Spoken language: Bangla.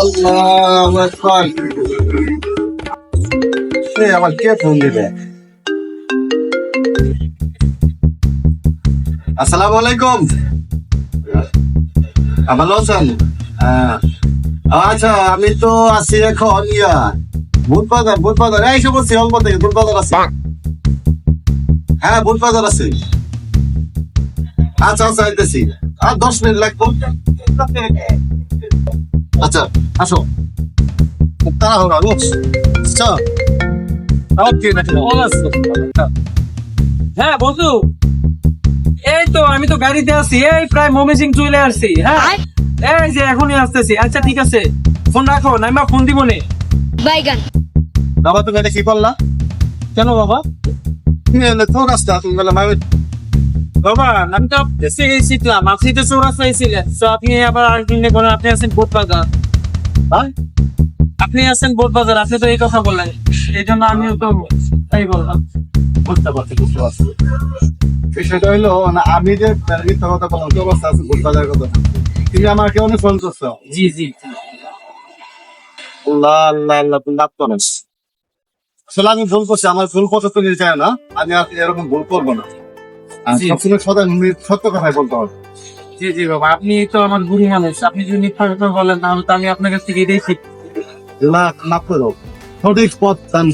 আল্লাহ আকবার এ আমার কে ফোন দিবে? আসসালামু আলাইকুম। ভালো আছেন? আহ, আচ্ছা আমি তো আছি এখন ইয়া বুধ বাজার বুধ বাজার এই সমস্ত অল্প থেকে বাজার আছে। হ্যাঁ বুধ বাজার আছে। আচ্ছা আচ্ছা আইতেছি। আর দশ মিনিট লাগবো? আচ্ছা আসো। তাড়াহুড়া হ্যাঁ বন্ধু। এই তো আমি তো গাড়িতে আছি। এই প্রায় মমিজিং চলে আসছি হ্যাঁ? এই যে এখনই আসতেছি। আচ্ছা ঠিক আছে। ফোন রাখো নাইমা ফোন দিব নে। বাইগান বাবা তুমি এটা কি করলা? কেন বাবা? তুমি এনে তো রাস্তা তুমি বলে বাবা আমি তো এসে গেছিলাম আপনি তো চৌরাস্তায় ছিলেন তো আপনি আবার আপনি আছেন হ্যাঁ? আপনি আছেন আপনি তো এই কথা বললেন। এই জন্য আমিও তো তাই বললাম। বুঝতে পারছি বুঝতে পারছি। বিষয়টা হইল না আমি যে মিথ্যা কথা বললাম কি অবস্থা আছে কথা। তুমি অনেক ফোন করছ। জি জি। আল্লাহ আল্লাহ আল্লাহ লাভ করো। আসলে আমি ভুল করছি আমার ভুল কথা তো না। আমি আর এরকম ভুল করব না। সবসময় সদাই সত্য কথাই বলতে হবে। জি জি বাবা আপনি তো আমার গুরু মানুষ। আপনি যদি মিথ্যা কথা বলেন তাহলে তো আমি আপনার কাছ থেকে এটাই শিখি না না করে সঠিক পথ দান